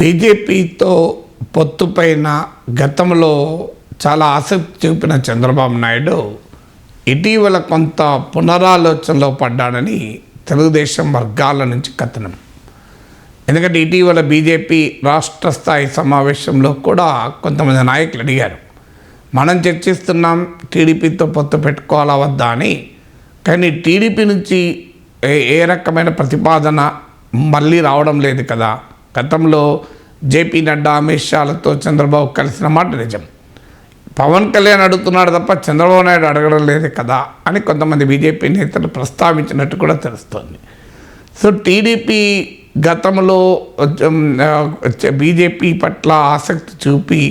బీజేపీతో పొత్తు పైన గతంలో చాలా ఆసక్తి చూపిన చంద్రబాబు నాయుడు ఇటీవల కొంత పునరాలోచనలో పడ్డాడని తెలుగుదేశం వర్గాల నుంచి కథనం. ఎందుకంటే ఇటీవల బీజేపీ రాష్ట్ర స్థాయి సమావేశంలో కూడా కొంతమంది నాయకులు అడిగారు మనం చర్చిస్తున్నాం టీడీపీతో పొత్తు పెట్టుకోవాలా వద్దా? అని. కానీ టీడీపీ నుంచి ఏ ఏ రకమైన ప్రతిపాదన మళ్ళీ రావడం లేదు కదా. గతంలో జేపీ నడ్డా అమిత్ షాలతో చంద్రబాబు కలిసిన మాట నిజం. పవన్ కళ్యాణ్ అడుగుతున్నాడు తప్ప చంద్రబాబు నాయుడు అడగడం లేదు కదా అని కొంతమంది బీజేపీ నేతలు ప్రస్తావించినట్టు కూడా తెలుస్తోంది. సో టీడీపీ గతంలో బీజేపీ పట్ల ఆసక్తి చూపి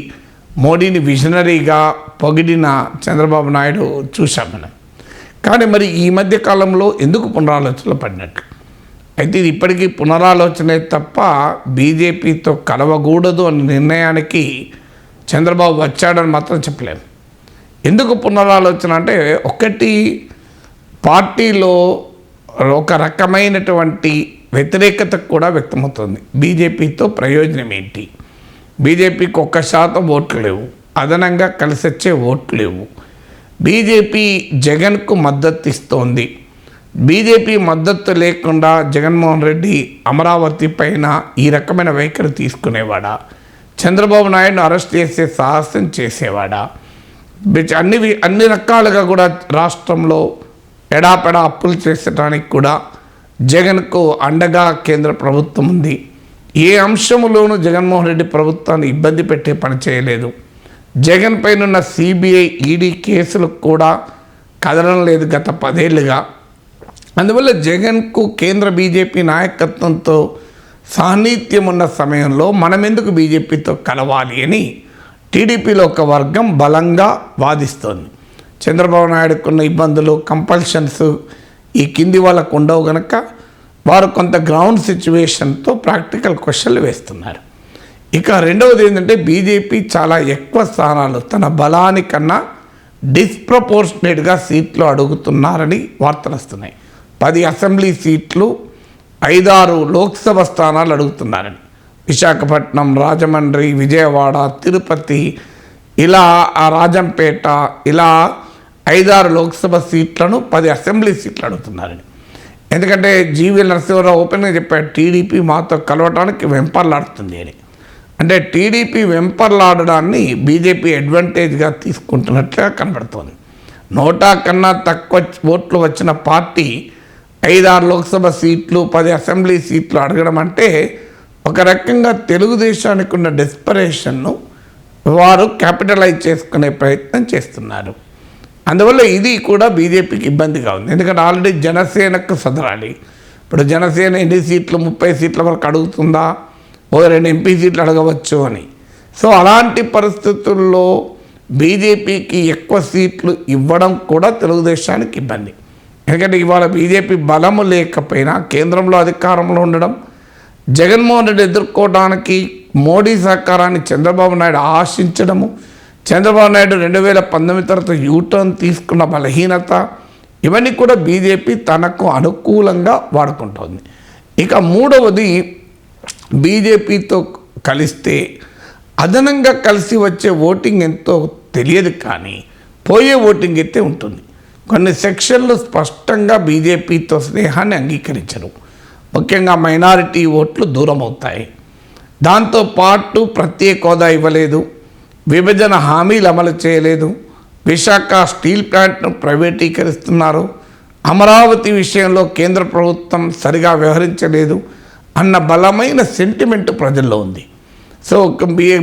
మోడీని విజనరీగా పొగిడిన చంద్రబాబు నాయుడు చూశాం మనం. కానీ మరి ఈ మధ్య కాలంలో ఎందుకు పునరాలోచనలు పడినట్టు? అయితే ఇది ఇప్పటికీ పునరాలోచనే తప్ప బీజేపీతో కలవకూడదు అనే నిర్ణయానికి చంద్రబాబు వచ్చాడని మాత్రం చెప్పలేము. ఎందుకు పునరాలోచన అంటే ఒకటి పార్టీలో ఒక రకమైనటువంటి వ్యతిరేకత కూడా వ్యక్తమవుతుంది. బీజేపీతో ప్రయోజనం ఏంటి? బీజేపీకి ఒక్క శాతం ఓట్లు లేవు. అదనంగా కలిసొచ్చే ఓట్లు లేవు. బీజేపీ జగన్కు మద్దతు ఇస్తోంది. బీజేపీ మద్దతు లేకుండా జగన్మోహన్ రెడ్డి అమరావతి పైన ఈ రకమైన వైఖరి తీసుకునేవాడా? చంద్రబాబు నాయుడును అరెస్ట్ చేసే సాహసం చేసేవాడా? అన్ని అన్ని రకాలుగా కూడా రాష్ట్రంలో ఎడాపెడా అప్పులు చేసడానికి కూడా జగన్కు అండగా కేంద్ర ప్రభుత్వం ఉంది. ఏ అంశంలోనూ జగన్మోహన్ రెడ్డి ప్రభుత్వాన్ని ఇబ్బంది పెట్టే పని చేయలేదు. జగన్ పైనున్న సిబిఐ ఈడీ కేసులు కూడా కదలడం లేదు గత పదేళ్ళుగా అందువల్ల జగన్కు కేంద్ర బీజేపీ నాయకత్వంతో సాన్నిధ్యం ఉన్న సమయంలో మనం ఎందుకు బీజేపీతో కలవాలి అని టీడీపీలో ఒక వర్గం బలంగా వాదిస్తోంది. చంద్రబాబు నాయుడుకున్న ఇబ్బందులు కంపల్షన్స్ ఈ కింది వాళ్ళకు ఉండవు గనక వారు కొంత గ్రౌండ్ సిచ్యువేషన్తో ప్రాక్టికల్ క్వశ్చన్లు వేస్తున్నారు. ఇక రెండవది ఏంటంటే బీజేపీ చాలా ఎక్కువ స్థానాలు తన బలానికన్నా డిస్ప్రపోర్షనేట్గా సీట్లు అడుగుతున్నారని వార్తలు వస్తున్నాయి. పది అసెంబ్లీ సీట్లు ఐదారు లోక్సభ స్థానాలు అడుగుతున్నారని. విశాఖపట్నం రాజమండ్రి విజయవాడ తిరుపతి ఇలా ఆ రాజంపేట ఇలా ఐదారు లోక్సభ సీట్లను పది అసెంబ్లీ సీట్లు అడుగుతున్నారని. ఎందుకంటే జీవీ నరసింహరావు ఓపెన్గా చెప్పాడు టీడీపీ మాతో కలవటానికి వెంపర్లాడుతుంది అని. అంటే టీడీపీ వెంపర్లాడడాన్ని బీజేపీ అడ్వాంటేజ్గా తీసుకుంటున్నట్లుగా కనబడుతోంది. నోటా కన్నా తక్కువ ఓట్లు వచ్చిన పార్టీ ఐదారు లోక్సభ సీట్లు పది అసెంబ్లీ సీట్లు అడగడం అంటే ఒక రకంగా తెలుగుదేశానికి ఉన్న డెస్పరేషన్ను వారు క్యాపిటలైజ్ చేసుకునే ప్రయత్నం చేస్తున్నారు. అందువల్ల ఇది కూడా బీజేపీకి ఇబ్బందిగా ఉంది. ఎందుకంటే ఆల్రెడీ జనసేనకు సదరాలి. ఇప్పుడు జనసేన ఎన్ని సీట్లు ముప్పై సీట్ల వరకు అడుగుతుందా? ఓ రెండు ఎంపీ సీట్లు అడగవచ్చు అని. సో అలాంటి పరిస్థితుల్లో బీజేపీకి ఎక్కువ సీట్లు ఇవ్వడం కూడా తెలుగుదేశానికి ఇబ్బంది. ఎందుకంటే ఇవాళ బీజేపీ బలము లేకపోయినా కేంద్రంలో అధికారంలో ఉండడం జగన్మోహన్ రెడ్డి ఎదుర్కోవడానికి మోడీ సహకారాన్ని చంద్రబాబు నాయుడు ఆశించడము చంద్రబాబు నాయుడు రెండు వేల పంతొమ్మిది తర్వాత యూటర్న్ తీసుకున్న బలహీనత ఇవన్నీ కూడా బీజేపీ తనకు అనుకూలంగా వాడుకుంటోంది. ఇక మూడవది బీజేపీతో కలిస్తే అదనంగా కలిసి వచ్చే ఓటింగ్ ఎంతో తెలియదు కానీ పోయే ఓటింగ్ అయితే ఉంటుంది. కొన్ని సెక్షన్లు స్పష్టంగా బీజేపీతో స్నేహాన్ని అంగీకరించరు. ముఖ్యంగా మైనారిటీ ఓట్లు దూరం అవుతాయి దాంతో పాటు ప్రత్యేక హోదా ఇవ్వలేదు. విభజన హామీలు అమలు చేయలేదు. విశాఖ స్టీల్ ప్లాంట్ను ప్రైవేటీకరిస్తున్నారు. అమరావతి విషయంలో కేంద్ర ప్రభుత్వం సరిగా వ్యవహరించలేదు అన్న బలమైన సెంటిమెంట్ ప్రజల్లో ఉంది. సో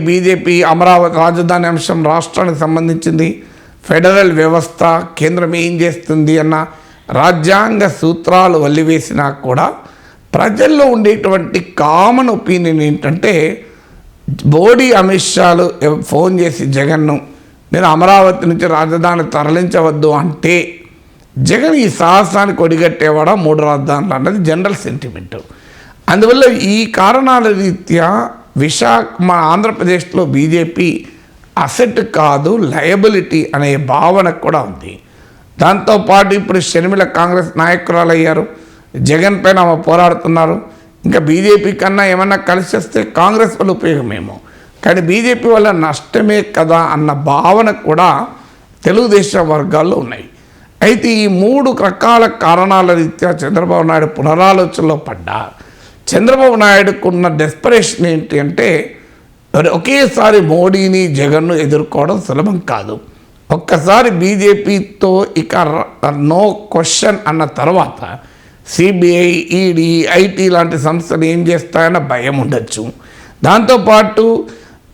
బీజేపీ అమరావతి రాజధాని అంశం రాష్ట్రానికి సంబంధించింది. ఫెడరల్ వ్యవస్థ కేంద్రం ఏం చేస్తుంది అన్న రాజ్యాంగ సూత్రాలు వల్లివేసినా కూడా ప్రజల్లో ఉండేటువంటి కామన్ ఒపీనియన్ ఏంటంటే బోడీ అమిత్ షాలు ఫోన్ చేసి జగన్ను నేను అమరావతి నుంచి రాజధాని తరలించవద్దు అంటే జగన్ ఈ సాహసానికి ఒడిగట్టేవాడా మూడు రాజధానులు అన్నది జనరల్ సెంటిమెంట్ అందువల్ల ఈ కారణాల రీత్యా విశాఖ మన ఆంధ్రప్రదేశ్లో బీజేపీ అసెట్ కాదు లయబిలిటీ అనే భావన కూడా ఉంది. దాంతోపాటు ఇప్పుడు షర్మిల కాంగ్రెస్ నాయకురాలు అయ్యారు. జగన్ పైన ఆమె పోరాడుతున్నారు. ఇంకా బీజేపీ కన్నా ఏమన్నా కలిసి వస్తే కాంగ్రెస్ వల్ల ఉపయోగమేమో. కానీ బీజేపీ వల్ల నష్టమే కదా అన్న భావన కూడా తెలుగుదేశం వర్గాల్లో ఉన్నాయి. అయితే ఈ మూడు రకాల కారణాల రీత్యా చంద్రబాబు నాయుడు పునరాలోచనలో పడ్డా. చంద్రబాబు నాయుడుకున్న డెస్పరేషన్ ఏంటి అంటే మరి ఒకేసారి మోడీని జగన్ను ఎదుర్కోవడం సులభం కాదు. ఒక్కసారి బీజేపీతో ఇక నో క్వశ్చన్ అన్న తర్వాత సిబిఐ ఈడీ ఐటీ లాంటి సంస్థలు ఏం చేస్తాయన్న భయం ఉండొచ్చు. దాంతోపాటు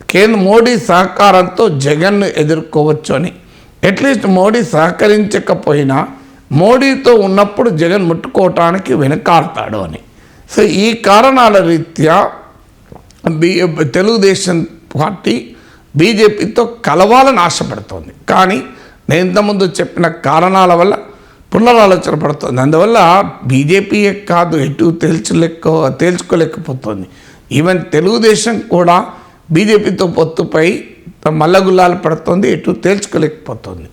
కేంద్ర మోడీ సహకారంతో జగన్ను ఎదుర్కోవచ్చు అని. అట్లీస్ట్ మోడీ సహకరించకపోయినా మోడీతో ఉన్నప్పుడు జగన్ ముట్టుకోవటానికి వెనకాడతాడు అని. సో ఈ కారణాల రీత్యా బీ తెలుగుదేశం పార్టీ బీజేపీతో కలవాలని ఆశపడుతోంది. కానీ నేను ఇంతకుముందు చెప్పిన కారణాల వల్ల పునరాలోచన పడుతుంది. అందువల్ల బీజేపీయే కాదు ఎటు తేల్చలేక తేల్చుకోలేకపోతుంది. ఈవెన్ తెలుగుదేశం కూడా బీజేపీతో పొత్తుపై మల్లగుల్లాలు పడుతుంది ఎటు తేల్చుకోలేకపోతుంది.